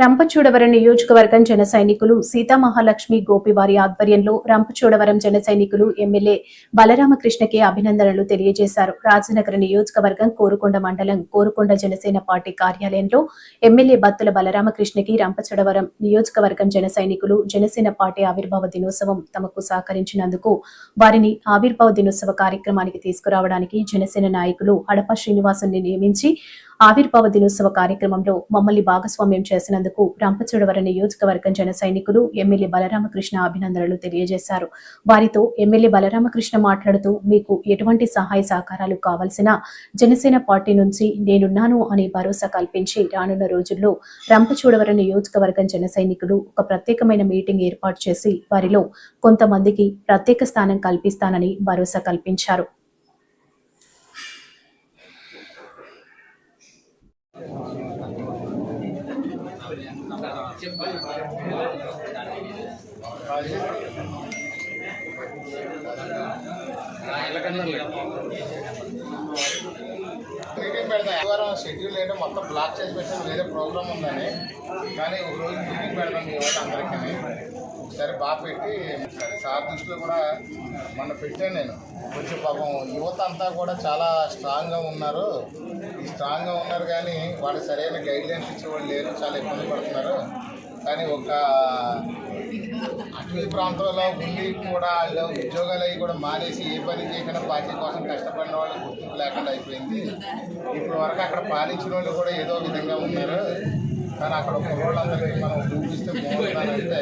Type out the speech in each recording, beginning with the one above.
రంపచోడవరం నియోజకవర్గం జన సైనికులు సీతామహాలక్ష్మి గోపివారి ఆధ్వర్యంలో రంపచోడవరం జన సైనికులు ఎమ్మెల్యే బలరామకృష్ణకి అభినందనలు తెలియజేశారు. రాజనగర నియోజకవర్గం కోరుకొండ మండలం కోరుకొండ జనసేన పార్టీ కార్యాలయంలో ఎమ్మెల్యే బత్తుల బలరామకృష్ణకి రంపచోడవరం నియోజకవర్గం జన సైనికులు జనసేన పార్టీ ఆవిర్భావ దినోత్సవం తమకు సహకరించినందుకు వారిని ఆవిర్భావ దినోత్సవ కార్యక్రమానికి తీసుకురావడానికి జనసేన నాయకులు హడప శ్రీనివాసుని నియమించి ఆవిర్భావ దినోత్సవ కార్యక్రమంలో మమ్మల్ని భాగస్వామ్యం చేసినందుకు రంపచోడవరం నియోజకవర్గం జన సైనికులు ఎమ్మెల్యే బలరామకృష్ణ అభినందనలు తెలియజేశారు. వారితో ఎమ్మెల్యే బలరామకృష్ణ మాట్లాడుతూ మీకు ఎటువంటి సహాయ సహకారాలు కావాల్సిన జనసేన పార్టీ నుంచి నేనున్నాను అని భరోసా కల్పించి రానున్న రోజుల్లో రంపచోడవరం నియోజకవర్గం జన సైనికులు ఒక ప్రత్యేకమైన మీటింగ్ ఏర్పాటు చేసి వారిలో కొంతమందికి ప్రత్యేక స్థానం కల్పిస్తానని భరోసా కల్పించారు. మీటింగ్ ఆదివారం షెడ్యూల్ ఏంటో మొత్తం బ్లాక్ చేసి పెట్టాం వేరే ప్రోగ్రామ్ ఉందని. కానీ ఒక రోజు మీటింగ్ పెడదాం మీ అందరికీ. సరే బాగా పెట్టి సార్ దృష్టిలో కూడా మొన్న పెట్టాను నేను. కొంచెం పాపం యువత అంతా కూడా చాలా స్ట్రాంగ్గా ఉన్నారు. ఈ స్ట్రాంగ్గా ఉన్నారు కానీ వాళ్ళు సరైన గైడ్లైన్స్ ఇచ్చేవాళ్ళు లేరు చాలా ఇబ్బంది పడుతున్నారు. కానీ ఒక అటవీ ప్రాంతంలో ఉండి కూడా ఉద్యోగాలు అవి కూడా మానేసి ఏ పని చేయకుండా పార్టీ కోసం కష్టపడిన వాళ్ళు గుర్తింపు లేకుండా అయిపోయింది. ఇప్పటి వరకు అక్కడ పాలించిన వాళ్ళు కూడా ఏదో విధంగా ఉన్నారు. కానీ అక్కడ ఒక మనం చూపిస్తే బాగుంటుందంటే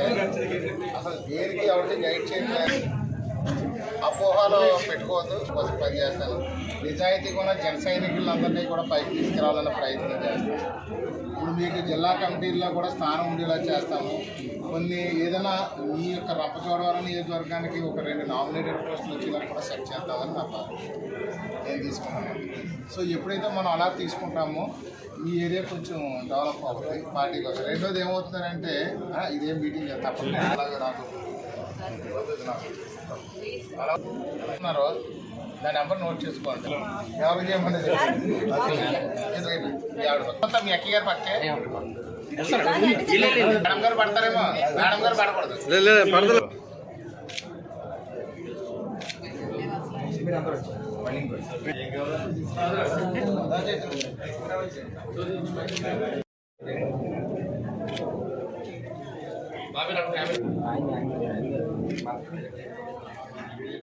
అసలు దేనికి ఎవరికి గైడ్ చేయట్లేదు. అపోహలు పెట్టుకోవద్దు కోసం పని చేస్తాను. నిజాయితీగా ఉన్న జన సైనికులందరినీ కూడా పైకి తీసుకురావాలన్న ప్రయత్నం చేస్తాను. ఇప్పుడు మీకు జిల్లా కమిటీల్లో కూడా స్థానం ఉండేలా చేస్తాము. కొన్ని ఏదైనా మీ యొక్క రంపచోడవరం నియోజకవర్గానికి ఒక రెండు నామినేటెడ్ పోస్టులు వచ్చేలా కూడా సెట్ చేద్దామని నా. నేను తీసుకున్నాను సో ఎప్పుడైతే మనం అలా తీసుకుంటామో ఈ ఏరియా కొంచెం డెవలప్ అవుతుంది పార్టీ కోసం. రెండోది ఏమవుతుందంటే ఇదేం మీటింగ్ తప్పకుండా అలాగే నాకు నా నెంబర్ నోట్ చేసుకోండి ఎవరు చేయమని మొత్తం మీ అక్కయ్య గారు పక్కే మేడం గారు పడతారేమో మేడం గారు పడకూడదు बाबे डॉक्टर कैमरे